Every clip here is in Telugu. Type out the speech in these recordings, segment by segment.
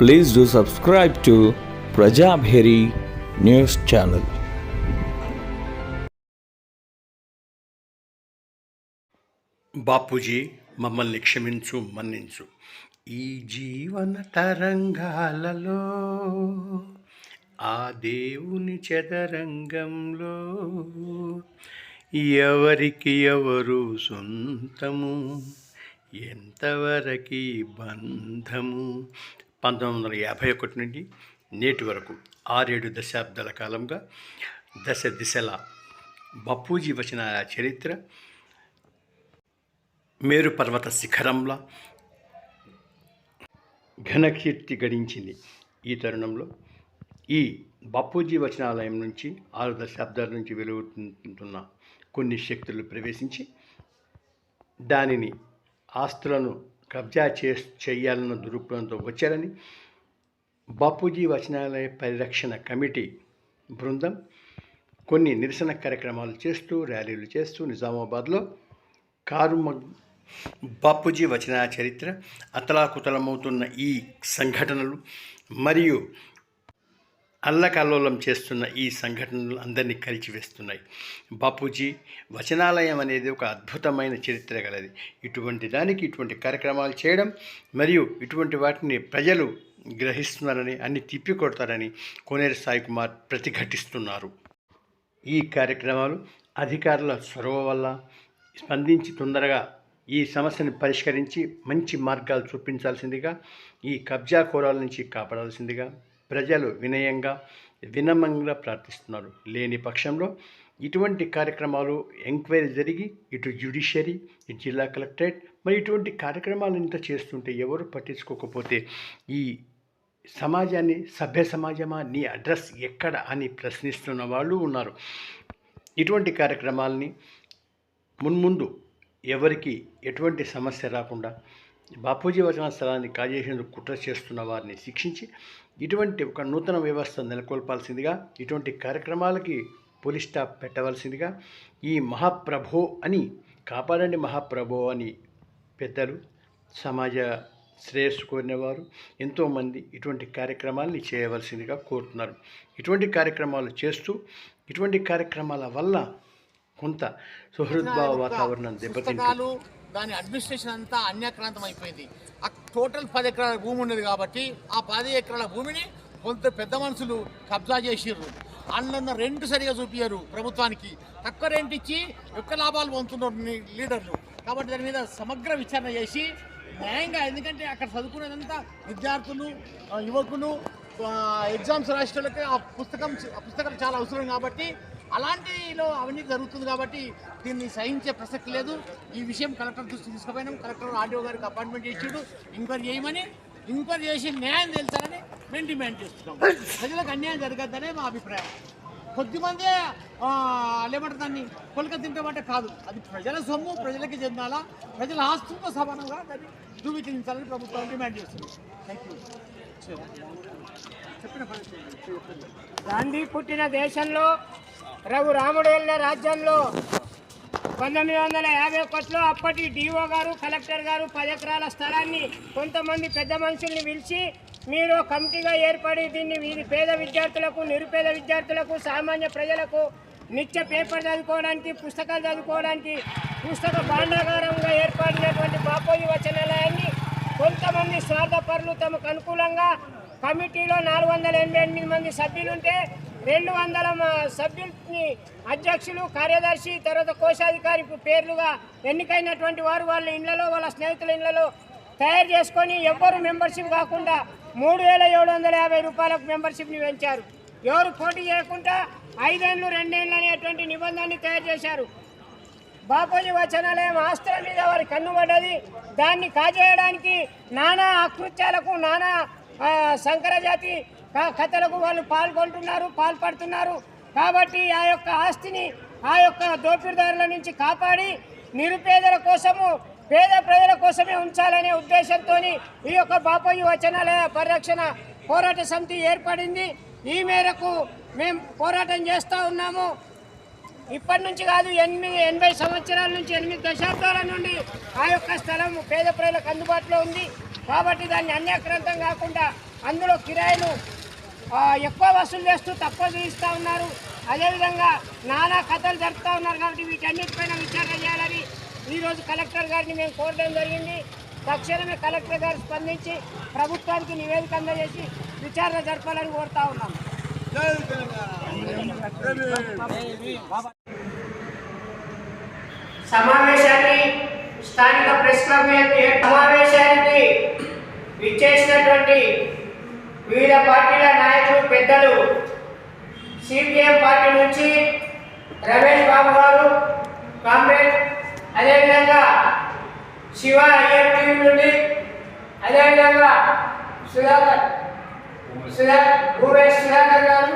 Please do subscribe to Prajabheri news channel. Bapuji మమ్మల్ని క్షమించు మన్నించు. ఈ జీవన తరంగాలలో ఆ దేవుని చదరంగంలో ఎవరికి ఎవరు సొంతము ఎంతవరకు బంధము పంతొమ్మిది వందల యాభై ఒకటి నుండి నేటి వరకు ఆరేడు దశాబ్దాల కాలంగా దశ దిశల బప్పూజీ వచ్చిన చరిత్ర మేరు పర్వత శిఖరంలా ఘనకీర్తి గడించింది. ఈ తరుణంలో ఈ బాపూజీ వచనాలయం నుంచి ఆరు దశాబ్దాల నుంచి వెలువడుతున్న కొన్ని శక్తులు ప్రవేశించి దానిని ఆస్తులను కబ్జా చే చేయాలన్న దురుపయోగంతో వచ్చారని బాపూజీ వచనాలయ పరిరక్షణ కమిటీ బృందం కొన్ని నిరసన కార్యక్రమాలు చేస్తూ ర్యాలీలు చేస్తూ నిజామాబాద్లో కారు బాపూజీ వచన చరిత్ర అతలాకుతలమవుతున్న ఈ సంఘటనలు మరియు అల్లకల్లోలం చేస్తున్న ఈ సంఘటనలు అందరినీ కలిచివేస్తున్నాయి బాపూజీ వచనాలయం అనేది ఒక అద్భుతమైన చరిత్ర గలది. ఇటువంటి దానికి ఇటువంటి కార్యక్రమాలు చేయడం మరియు ఇటువంటి వాటిని ప్రజలు గ్రహిస్తున్నారని అన్ని తిప్పికొడతారని కోనేరు సాయి కుమార్ ప్రతిఘటిస్తున్నారు. ఈ కార్యక్రమాలు అధికారుల చొరవ వల్ల స్పందించి తొందరగా ఈ సమస్యను పరిష్కరించి మంచి మార్గాలు చూపించాల్సిందిగా ఈ కబ్జా కోరాల నుంచి కాపాడాల్సిందిగా ప్రజలు వినయంగా వినమ్రంగా ప్రార్థిస్తున్నారు. లేని పక్షంలో ఇటువంటి కార్యక్రమాలు ఎంక్వైరీ జరిగి ఇటు జ్యుడిషియరీ ఇటు జిల్లా కలెక్టరేట్ మరి ఇటువంటి కార్యక్రమాలు ఇంత చేస్తుంటే ఎవరు పట్టించుకోకపోతే ఈ సమాజాన్ని సభ్య సమాజమా నీ అడ్రస్ ఎక్కడ అని ప్రశ్నిస్తున్న వాళ్ళు ఉన్నారు. ఇటువంటి కార్యక్రమాలని మున్ముందు ఎవరికి ఎటువంటి సమస్య రాకుండా బాపూజీ వచన స్థలాన్ని కాజేసేందుకు కుట్ర చేస్తున్న వారిని శిక్షించి ఇటువంటి ఒక నూతన వ్యవస్థ నెలకొల్పాల్సిందిగా ఇటువంటి కార్యక్రమాలకి పోలీస్ స్టాప్ పెట్టవలసిందిగా ఈ మహాప్రభో అని కాపాడండి మహాప్రభో అని పెద్దలు సమాజ శ్రేయస్సు కోరినవారు ఎంతోమంది ఇటువంటి కార్యక్రమాల్ని చేయవలసిందిగా కోరుతున్నారు. ఇటువంటి కార్యక్రమాలు చేస్తూ ఇటువంటి కార్యక్రమాల వల్ల కొంత సుహృద్భావ వాతావరణం దెబ్బతింటుంది. పుస్తకాలు దాని అడ్మినిస్ట్రేషన్ అంతా అన్యాక్రాంతం అయిపోయింది. ఆ టోటల్ పది ఎకరాల భూమి ఉండేది కాబట్టి ఆ పది ఎకరాల భూమిని కొంత పెద్ద మనుషులు కబ్జా చేసిర్రు. అందులో రెంట్ సరిగా చూపించారు ప్రభుత్వానికి. తక్కువ రెంట్ ఇచ్చి ఎక్కువ లాభాలు పొందుతున్నారు లీడర్లు. కాబట్టి దాని మీద సమగ్ర విచారణ చేసి న్యాయంగా ఎందుకంటే అక్కడ చదువుకునేదంతా విద్యార్థులు యువకులు ఎగ్జామ్స్ రాసేటోళ్ళకి ఆ పుస్తకం ఆ పుస్తకాలు చాలా అవసరం కాబట్టి అలాంటిలో అవినీతి జరుగుతుంది కాబట్టి దీన్ని సహించే ప్రసక్తి లేదు. ఈ విషయం కలెక్టర్ దృష్టి తీసుకుపోయినాం. కలెక్టర్ ఆర్డీఓ గారికి అపాయింట్మెంట్ ఇచ్చాడు ఎంక్వైరీ చేయమని ఎంక్వైరీ చేసి న్యాయం తెలుసాలని మేము డిమాండ్ చేస్తున్నాం. ప్రజలకు అన్యాయం జరగద్దనే మా అభిప్రాయం. కొద్దిమందే లేమంటారు దాన్ని? కొలక తింటామంటే కాదు. అది ప్రజల సొమ్ము ప్రజలకి చెందాలా ప్రజల ఆస్తులతో సమానంగా దాన్ని ధృవీకరించాలని ప్రభుత్వం డిమాండ్ చేస్తుంది. థ్యాంక్ యూ గాంధీ పుట్టిన దేశంలో రఘు రాముడు వెళ్ళిన రాజ్యంలో పంతొమ్మిది వందల యాభై ఒకటిలో అప్పటి డిఓ గారు కలెక్టర్ గారు పది ఎకరాల స్థలాన్ని కొంతమంది పెద్ద మనుషుల్ని పిలిచి మీరు కమిటీగా ఏర్పడి దీన్ని వీరి పేద విద్యార్థులకు నిరుపేద విద్యార్థులకు సామాన్య ప్రజలకు నిత్య పేపర్ చదువుకోవడానికి పుస్తకాలు చదువుకోవడానికి పుస్తక భాండాగారంగా ఏర్పడినటువంటి బాపోయి వచనాలయాన్ని కొంతమంది స్వార్థపరులు తమకు అనుకూలంగా కమిటీలో నాలుగు వందల ఎనభై ఎనిమిది మంది సభ్యులుంటే రెండు వందల మ- సభ్యుల్ని అధ్యక్షులు కార్యదర్శి తర్వాత కోశాధికారి పేర్లుగా ఎన్నికైనటువంటి వారు వాళ్ళ ఇళ్ళలో వాళ్ళ స్నేహితుల ఇళ్ళలో తయారు చేసుకొని ఎవ్వరు మెంబర్షిప్ కాకుండా మూడు వేల ఏడు వందల యాభై రూపాయలకు మెంబర్షిప్ని పెంచారు. ఎవరు పోటీ చేయకుండా ఐదేళ్ళు రెండేళ్ళు అనేటువంటి నిబంధనని తయారు చేశారు. బాపూజీ వచనాలయం ఆస్తుల మీద వారి కన్నుబడ్డది దాన్ని కాజేయడానికి నానా అకృత్యాలకు నానా సంకరజాతి కథలకు వాళ్ళు పాల్గొంటున్నారు పాల్పడుతున్నారు. కాబట్టి ఆ యొక్క ఆస్తిని ఆ యొక్క దోపిడిదారుల నుంచి కాపాడి నిరుపేదల కోసము పేద ప్రజల కోసమే ఉంచాలనే ఉద్దేశంతో ఈ యొక్క బాపయ్య వచనాలయ పరిరక్షణ పోరాట సమితి ఏర్పడింది. ఈ మేరకు మేము పోరాటం చేస్తూ ఉన్నాము. ఇప్పటి నుంచి కాదు ఎనిమిది ఎనభై సంవత్సరాల నుంచి ఎనిమిది దశాబ్దాల నుండి ఆ యొక్క స్థలం పేద ప్రజలకు అందుబాటులో ఉంది. కాబట్టి దాన్ని అన్యాక్రాంతం కాకుండా అందులో కిరాయిలు ఎక్కువ వసూలు చేస్తూ తక్కువ చూపిస్తూ ఉన్నారు. అదేవిధంగా నానా కథలు జరుపుతూ ఉన్నారు కాబట్టి వీటన్నిటిపైన విచారణ చేయాలని ఈరోజు కలెక్టర్ గారిని మేము కోరడం జరిగింది. తక్షణమే కలెక్టర్ గారు స్పందించి ప్రభుత్వానికి నివేదిక అందజేసి విచారణ జరపాలని కోరుతా ఉన్నాం. సమావేశాన్ని స్థానిక ప్రెస్ క్లబ్ సమావేశానికి విచ్చేసినటువంటి వివిధ పార్టీల నాయకులు పెద్దలు. సిపిఎం పార్టీ నుంచి రమేష్ బాబు గారు కాంగ్రెస్ అదేవిధంగా శివ ఐఎం టీవీ నుండి అదేవిధంగా సుధాకర్ సుధా భూమేష్ సుధాకర్ గారు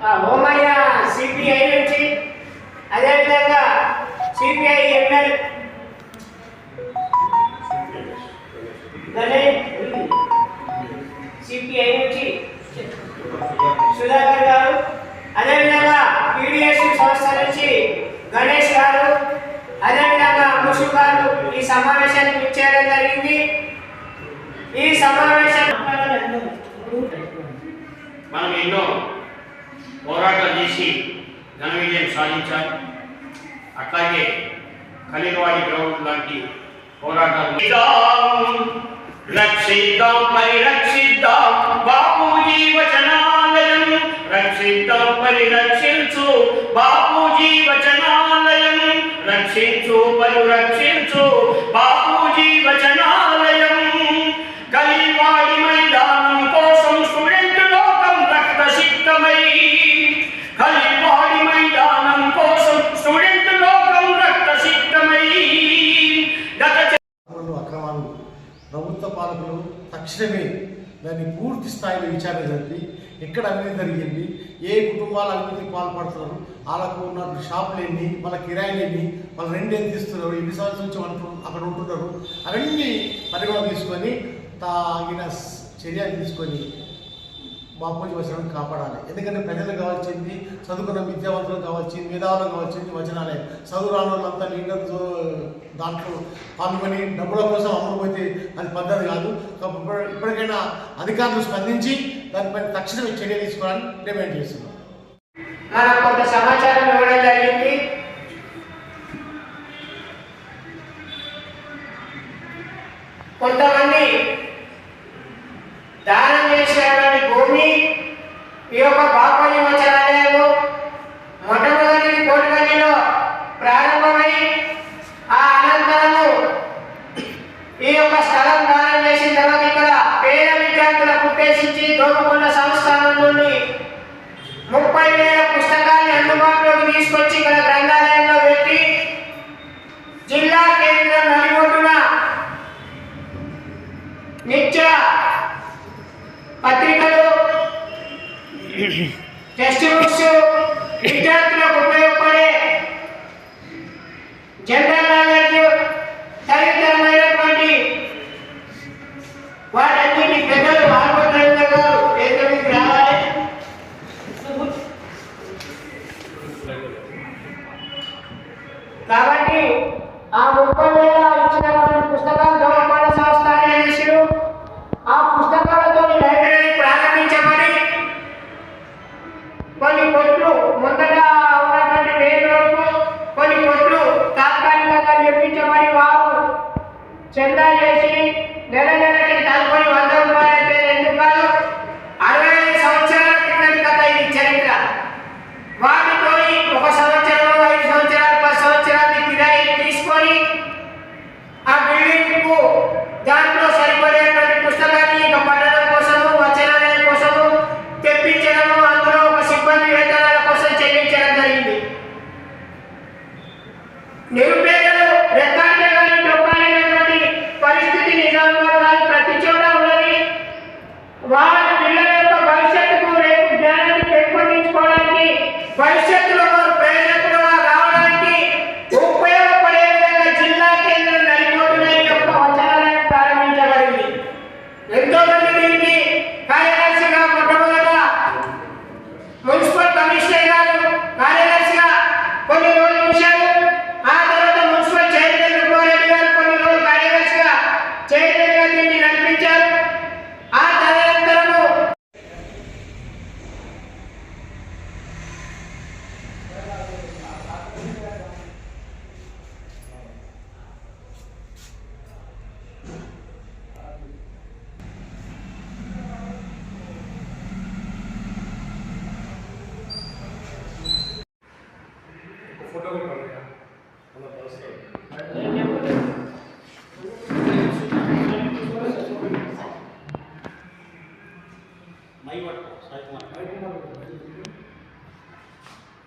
ఆ, హోమయ్య సిపిఐ నుంచి అదేవిధంగా సిపిఐ ఎమ్మెల్యే సుధాకర్ గారు. అదేవిధంగా పీడిఎస్ సంస్థ నుంచి గణేష్ గారు. అదేవిధంగా ముషు గారు ఈ సమావేశానికి విచ్చేయడం జరిగింది. ఈ సమావేశం మనం ఎన్నో పోరాటాలు చేసి ఘన విజయం సాధించాం అట్లాగే కలిగవాడి గ్రౌండ్ లాంటి పోరాటాలు రక్షిద్దాం పరిరక్షిద్దాం. రక్షించు పరిరక్షించు బాపూజీ వచనాలయం. కలివాడి మైదానం కోసం స్టూడెంట్ లోకం రక్త రక్తసిక్తమై కలివాడి మైదానం కోసం స్టూడెంట్ లోకం రక్త రక్తసిక్తమై గత పాలకులు అక్రమాలు ప్రభుత్వ పాలకులు తక్షణమే దాన్ని పూర్తి స్థాయిలో విచారణ జరిపి ఎక్కడ అవినీతి జరిగింది ఏ కుటుంబాలు అవినీతికి పాల్పడుతున్నారు వాళ్ళకు ఉన్న షాపులు ఎన్ని వాళ్ళ కిరాయిలు ఎన్ని వాళ్ళు రెంట్ ఎంత ఇస్తున్నారు ఎన్ని సంవత్సరాల నుంచి వాళ్ళు అక్కడ ఉంటున్నారు అవన్నీ పరిగణ తీసుకొని తాగిన చర్యలు తీసుకొని బాపూజీ వచనాన్ని కాపాడాలి. ఎందుకంటే ప్రజలకు కావాల్సింది చదువుకున్న విద్యావంతులకు కావాల్సింది మేధావులకు కావాల్సింది వచనాలే. చదువు రాని వాళ్ళంతా లీడర్ దాంట్లో పాల్గొని డబ్బుల కోసం అమ్ముడుపోతే అది పద్ధతి కాదు. ఇప్పటికైనా అధికారులు స్పందించి దానిపై తక్షణమే చర్య తీసుకోవాలని డిమాండ్ చేస్తున్నాం. మనకు కొంత సమాచారం ఇవ్వడం జరిగింది. కొంతమంది దానం చేసినటువంటి భూమి ఈ యొక్క బాపల్లి వచనాలయము మొట్టమొదటి కోటిగల్లిలో ప్రారంభమై ఆ అనంతరము ఈ యొక్క స్థలం దానం చేసిన తర్వాత ఇక్కడ పేద విద్యార్థులకు ఉద్దేశించి దోమకొండ సంస్థానం నుండి ముప్పై వేల పుస్తకాన్ని అందుబాటులోకి తీసుకొచ్చి ఇక్కడ గ్రంథాలయంలో పెట్టి జిల్లా కేంద్రం నడిబొడ్డున నిత్య పత్రికలు టెక్స్ట్ బుక్స్ విద్యార్థులకు ఉపయోగపడే జనరల్ నాలెడ్జ్ తదితరమైనటువంటి వాటన్నిటి పెద్దలు ఆల్బర్ట్ గారు వేదిక రావాలి కాబట్టి ఆ ముప్పై వేల ఇచ్చినటువంటి పుస్తకాలు దోమకొండ సంస్థ అనేసిరు ఆ పుస్తకాలతో లైబ్రరీ ప్రారంభించబడి కొన్ని కొట్లు ముందట ఉన్నటువంటి పేరులకు కొన్ని కొట్లు తాత్కాలికంగా నిర్మించబడి వారు చందా చేసి నెల నెలకి తదుపరి వంద రూపాయలు అయితే ఎందుకు కాదు అరవై ఐదు సంవత్సరాల కిందటి కథ ఇది చరిత్ర వాటితో ఒక సంవత్సరం ఐదు సంవత్సరాలు పది సంవత్సరాలు కిరాయి తీసుకొని ఆ బిల్డింగ్కు దాంట్లో సరిపడేటువంటి పుస్తకాన్ని ఇక పట్టడం కోసము వచనాలయం కోసము తెప్పించడము అందులో ఒక సిబ్బంది వేతనాల కోసం చెల్లించడం జరిగింది నిరుపేదలు రెక్కాడితే కానీ డొక్కాలైనటువంటి పరిస్థితి నిజామాబాద్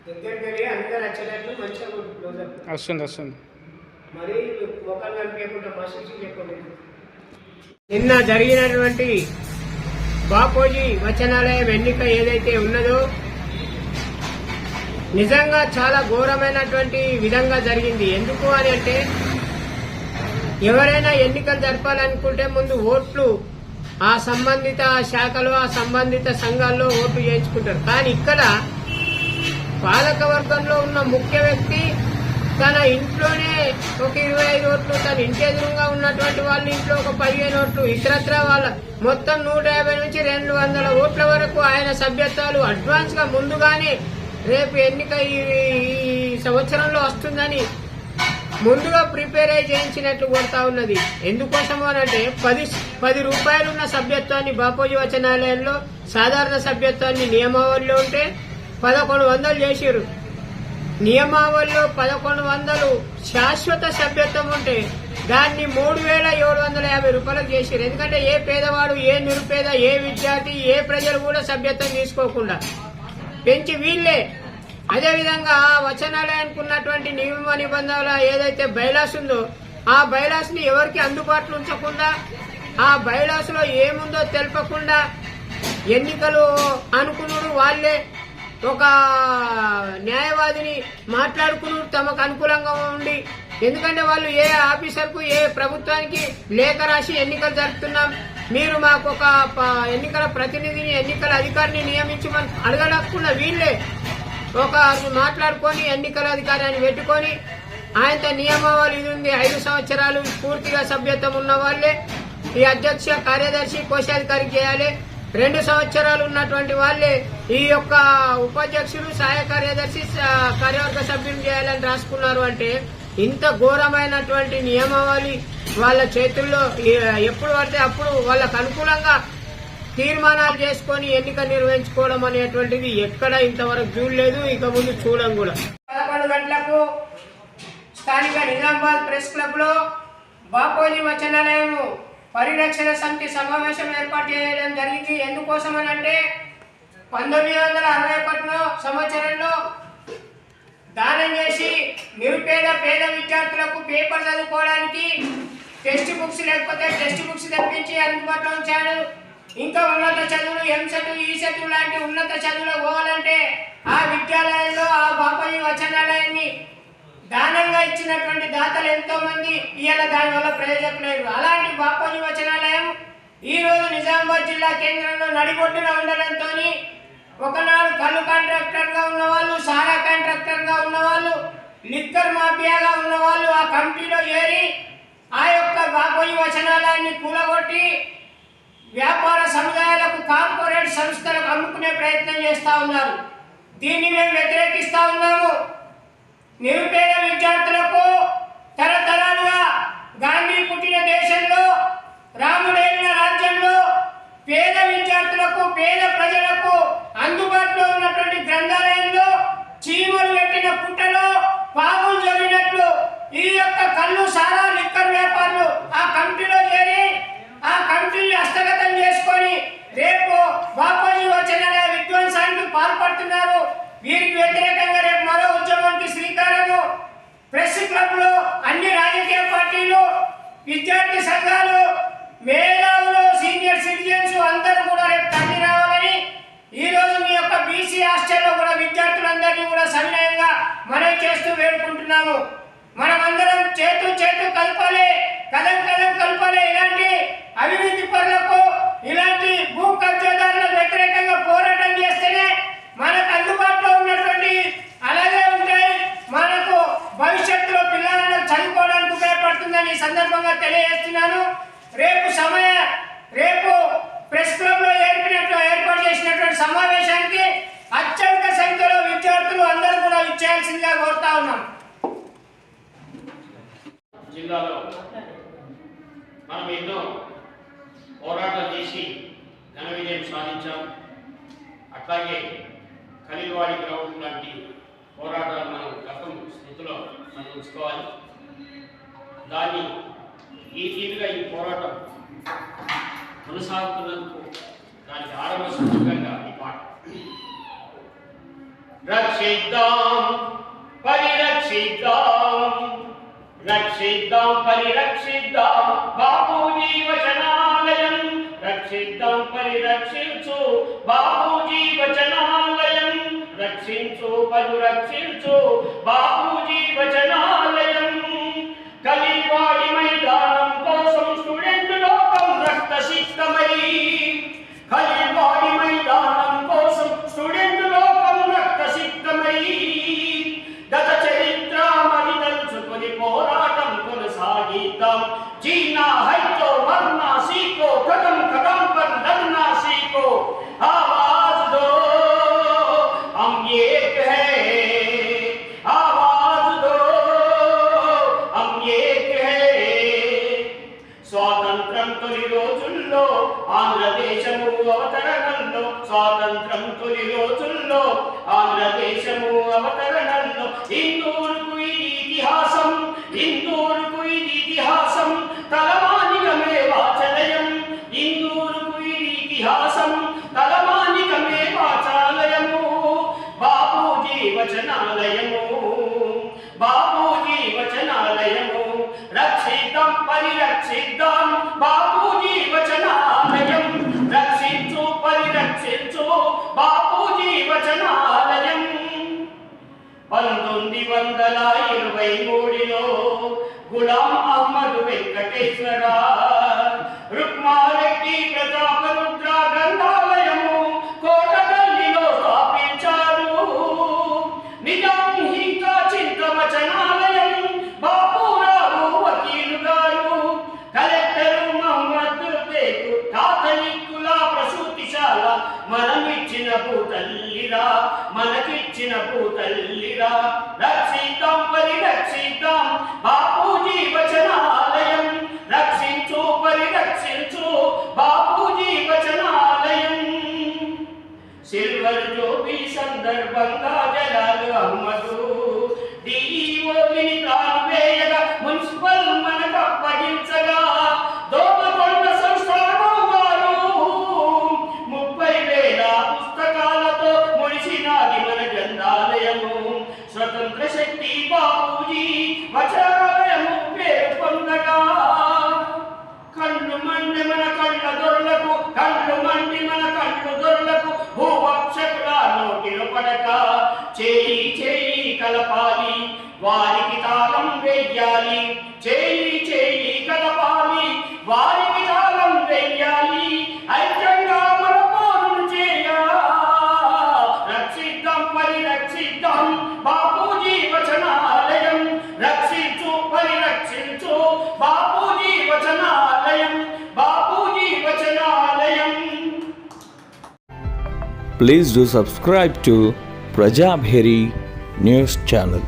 దగ్గరికి వెళ్ళి అందరు వచ్చేటట్లు మంచిగా క్లోజప్ వస్తుంది వస్తుంది. నిన్న జరిగినటువంటి బాపూజీ వచనాలయం ఎన్నిక ఏదైతే ఉన్నదో నిజంగా చాలా ఘోరమైనటువంటి విధంగా జరిగింది. ఎందుకు అని అంటే ఎవరైనా ఎన్నికలు జరపాలనుకుంటే ముందు ఓట్లు ఆ సంబంధిత శాఖలో ఆ సంబంధిత సంఘాల్లో ఓట్లు చేయించుకుంటారు కానీ ఇక్కడ పాలకవర్గంలో ఉన్న ముఖ్య వ్యక్తి తన ఇంట్లోనే ఒక ఇరవై ఐదు ఓట్లు తన ఇంటి ఎదురుగా ఉన్నటువంటి వాళ్ళ ఇంట్లో ఒక పదిహేను ఓట్లు ఇతరత్ర వాళ్ళ మొత్తం నూట యాభై నుంచి రెండు వందల ఓట్ల వరకు ఆయన సభ్యత్వాలు అడ్వాన్స్గా ముందుగానే రేపు ఎన్నిక ఈ సంవత్సరంలో వస్తుందని ముందుగా ప్రిపేర్ అయి చేయించినట్లు కొడతా ఉన్నది. ఎందుకోసం అంటే పది పది రూపాయలున్న సభ్యత్వాన్ని బాపోజీ వచనాలయంలో సాధారణ సభ్యత్వాన్ని నియమావళిలో ఉంటే పదకొండు వందలు చేసిరు నియమావళిలో పదకొండు వందలు శాశ్వత సభ్యత్వం ఉంటే దాన్ని మూడు వేల ఏడు వందల యాభై రూపాయలకు చేసారు ఎందుకంటే ఏ పేదవాడు ఏ నిరుపేద ఏ విద్యార్థి ఏ ప్రజలు కూడా సభ్యత్వం తీసుకోకుండా పెంచి వీళ్ళే. అదేవిధంగా ఆ వచనాలయానికి ఉన్నటువంటి నియమ నిబంధనల ఏదైతే బైలాస్ ఉందో ఆ బైలాస్ని ఎవరికి అందుబాటులో ఉంచకుండా ఆ బైలాస్లో ఏముందో తెలపకుండా ఎన్నికలు అనుకున్నాడు వాళ్ళే. ఒక న్యాయవాదిని మాట్లాడుకుని తమకు అనుకూలంగా ఉండి ఎందుకంటే వాళ్ళు ఏ ఆఫీసర్కు ఏ ప్రభుత్వానికి లేఖ రాసి ఎన్నికలు జరుపుతున్నాం. మీరు మాకు ఒక ప- ఎన్నికల ప్రతినిధిని ఎన్నికల అధికారిని నియమించమని అడగడకుండా వీళ్ళే ఒక మాట్లాడుకొని ఎన్నికల అధికారాన్ని పెట్టుకొని ఆయనతో నియమావళి ఇది ఉంది ఐదు సంవత్సరాలు పూర్తిగా సభ్యత్వం ఉన్న వాళ్ళే. ఈ అధ్యక్ష కార్యదర్శి కోశాధికారి చేయాలి. రెండు సంవత్సరాలు ఉన్నటువంటి వాళ్ళే ఈ యొక్క ఉపాధ్యక్షులు సహాయ కార్యదర్శి కార్యవర్గ సభ్యులు చేయాలని రాసుకున్నారు అంటే ఇంత ఘోరమైనటువంటి నియమావళి వాళ్ళ చేతుల్లో ఎప్పుడు పడితే అప్పుడు వాళ్ళకు అనుకూలంగా తీర్మానాలు చేసుకొని ఎన్నిక నిర్వహించుకోవడం అనేటువంటిది ఎక్కడ ఇంతవరకు చూడలేదు. ఇక ముందు చూడం కూడా. పదకొండు గంటలకు స్థానిక నిజామాబాద్ ప్రెస్ క్లబ్లో బాపోజీ వచనాలయం పరిరక్షణ సమితి సమావేశం ఏర్పాటు చేయడం జరిగింది. ఎందుకోసం అని అంటే పంతొమ్మిది వందల అరవై ఒకటిలో సంవత్సరంలో దానం చేసి నిరుపేద పేద విద్యార్థులకు పేపర్ చదువుకోవడానికి టెక్స్ట్ బుక్స్ లేకపోతే టెక్స్ట్ బుక్స్ తెప్పించి అందుబాటులో ఉంచాడు. ఇంకా ఉన్నత చదువులు ఎంసెట్ ఈసెట్ e లాంటి ఉన్నత చదువులు పోవాలంటే ఆ విద్యాలయంలో ఆ బాపయ్య వచనాలయాన్ని దానంగా ఇచ్చినటువంటి దాతలు ఎంతో మంది ఇవాళ దానివల్ల ప్రయోజకులేరు అలాంటి బాపూజీ వచనాలయం ఈరోజు నిజామాబాద్ జిల్లా కేంద్రంలో నడిబొడ్డున ఉండడంతో ఒకనాడు కళ్ళు కాంట్రాక్టర్గా ఉన్నవాళ్ళు సారా కాంట్రాక్టర్గా ఉన్నవాళ్ళు లిక్కర్ మాఫియాగా ఉన్నవాళ్ళు ఆ కమిటీలో చేరి ఆ యొక్క బాపూజీ వచనాలయాన్ని కూలగొట్టి వ్యాపార సముదాయాలకు కార్పొరేట్ సంస్థలకు అమ్ముకునే ప్రయత్నం చేస్తూ ఉన్నారు. దీన్ని మేము వ్యతిరేకిస్తూ ఉన్నాము. నిరుపేద విద్యార్థులకు తరతరాలుగా గాంధీ పుట్టిన దేశంలో రాముడైన రాజ్యంలో పేద విద్యార్థులకు పేద ప్రజలకు అందుబాటులో ఉన్నటువంటి గ్రంథాలయంలో చీమలు పెట్టిన పుట్టలో పాములు జరిగినట్లు ఈ యొక్క కళ్ళు సారా లిక్కర్ వ్యాపారులు ఆ కమిటీలో చేరి ఆ కమిటీని హస్తగతం చేసుకొని రేపు బాపూజీ వచనాల విధ్వంసానికి పాల్పడుతున్నారు వీరికి వ్యతిరేకంగా రేపు మరో ఉద్యమానికి శ్రీకారము ప్రెస్ క్లబ్లో అన్ని రాజకీయ పార్టీలు విద్యార్థి సంఘాలు మేధావులు సీనియర్ సిటిజన్స్ అందరూ కూడా రేపు తల్లి రావాలని ఈ రోజు మీ యొక్క బీసీ హాస్టల్లో కూడా విద్యార్థులందరినీ కూడా సవినయంగా మనం చేస్తూ వేడుకుంటున్నాము మనమందరం చేతు చేతు కలపాలి కదం కదం కలపాలి. ఇలాంటి అవినీతి పనులకు ఇలాంటి భూ కబ్జాదారులకు వ్యతిరేకంగా పోరాటం దాన్ని ఈ తీరుగా ఈ పోరాటం కొనసాగుతున్నందుకు దానికి ఆరంభ సూచకంగా ఈ పాట. రక్షిద్దాం పరిరక్షిద్దాం రక్షిద్దాం పరిరక్షిద్దాం బాపూజీ వచనాలయం. రక్షిద్దాం పరిరక్షించు బాబూజీ వచనాలయం. రక్షించు పరురక్షించు బాబూజీ ಅವನ Thanks, पर जो भी संदर्भ बंदा जलाल अहमद కలపాలి వారికి తాళం వెయ్యాలి చేయి చేయి కలపాలి వారికి తాళం వెయ్యాలి ఐక్యంగా మన పోరులు రక్షిద్దాం పరిరక్షిద్దాం బాపూజీ వచనాలయం. రక్షించు పరిరక్షించు బాపూజీ వచనాలయం Bapuji వచనాలయం. Please do subscribe to Prajabheri news channel.